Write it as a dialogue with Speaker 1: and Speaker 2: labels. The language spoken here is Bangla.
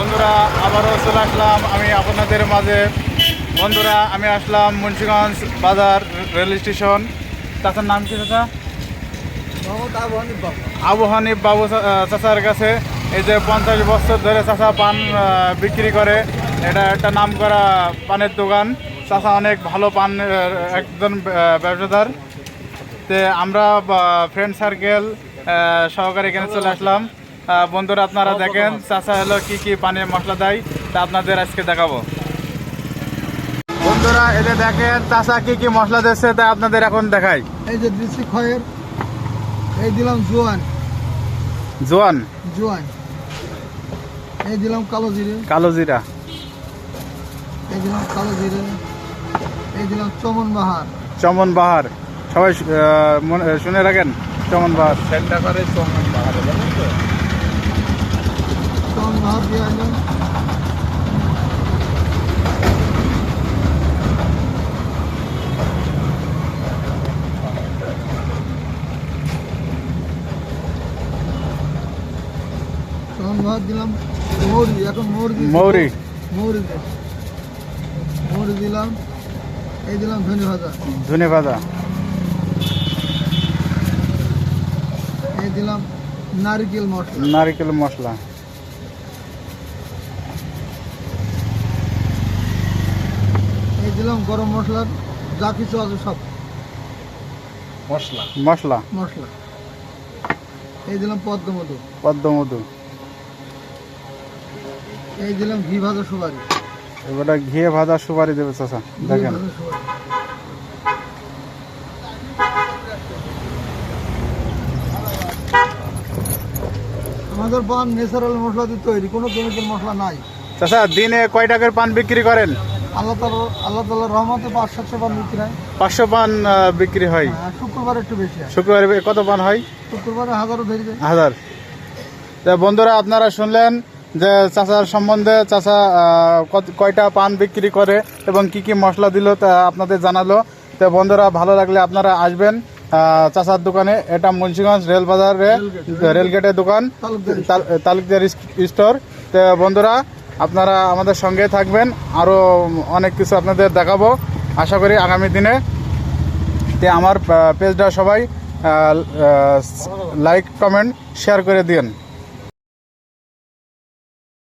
Speaker 1: বন্ধুরা আবারও চলে আসলাম আমি আপনাদের মাঝে। বন্ধুরা আমি আসলাম মুন্সিগঞ্জ বাজার রেল স্টেশন। চাচার নাম কি চাচা? আবু হানিফ বাবু। চাচার কাছে। এই যে পঞ্চাশ বছর ধরে চাচা পান বিক্রি করে এটা একটা নাম করা পানের দোকান। চাচা অনেক ভালো পান একজন ব্যবসাদার। তে আমরা ফ্রেন্ড সার্কেল সহকারে এখানে চলে আসলাম। বন্ধুরা আপনারা দেখেন চাচা হলো কি কি পানির মশলা দেয় তা আপনাদের আজকে দেখাবো। বন্ধুরা এদের দেখেন চাচা কি কি মশলা দিচ্ছে তা আপনাদের এখন দেখাই।
Speaker 2: এই যে দিচ্ছি খয়ের এই দিলাম জোয়ান।
Speaker 1: জোয়ান?
Speaker 2: জোয়ান। এই দিলাম কালো জিরে।
Speaker 1: কালো জিরা।
Speaker 2: এই দিলাম কালো জিরে। এই দিলাম চমন বাহার।
Speaker 1: চমন বাহার। সবাই মনে- শুনে রাখেন চমন বাহার।
Speaker 2: চমন বাহার দিয়ে আনলাম চমন বাহার দিলাম মৌরি এখন মৌরি।
Speaker 1: মৌরি
Speaker 2: মৌরি মৌরি দিলাম এই দিলাম ধনে ভাজা
Speaker 1: ধনে ভাজা
Speaker 2: এই দিলাম নারকেল মশলা
Speaker 1: নারিকেল মশলা
Speaker 2: দিলাম গরম মশলা যা কিছু আছে সব।
Speaker 1: মশলা?
Speaker 2: মশলা? এই দিলাম পদ্মমধু
Speaker 1: পদ্ম মধু।
Speaker 2: এই দিলাম ঘি ভাজা সুপারি।
Speaker 1: এবারে ঘিয়ে ভাজা সুপারি দেবে চাচা দেখেন।
Speaker 2: আমাদের পান ন্যাচারাল মশলা দিয়ে তৈরি কোনো কেমিক্যাল মশলা নাই।
Speaker 1: চাচা দিনে কয় টাকার পান বিক্রি করেন?
Speaker 2: আল্লাহ তালা আল্লাহ তালার রহমতে পাঁচ সাতশো পান বিক্রি হয়।
Speaker 1: পাঁচশো পান বিক্রি হয়।
Speaker 2: শুক্রবার একটু বেশি হয়।
Speaker 1: শুক্রবারে কত পান হয়?
Speaker 2: শুক্রবারে হাজারও ধরে যায়।
Speaker 1: হাজার। তা বন্ধুরা আপনারা শুনলেন যে চাষার সম্বন্ধে কত- কয়টা পান বিক্রি করে এবং কি কি মশলা দিল তা আপনাদের জানালো। তো বন্ধুরা ভালো লাগলে আপনারা আসবেন চাচার দোকানে। এটা মুন্সিগঞ্জ রেল বাজারে রেলগেটের দোকান
Speaker 2: তালুকদার।
Speaker 1: তাল- তালুকদার স্টোর। তো বন্ধুরা আপনারা আমাদের সঙ্গে থাকবেন। আরও অনেক কিছু আপনাদের দেখাবো। আশা করি আগামী দিনে তে আমার পেজটা সবাই লাইক কমেন্ট শেয়ার করে দিন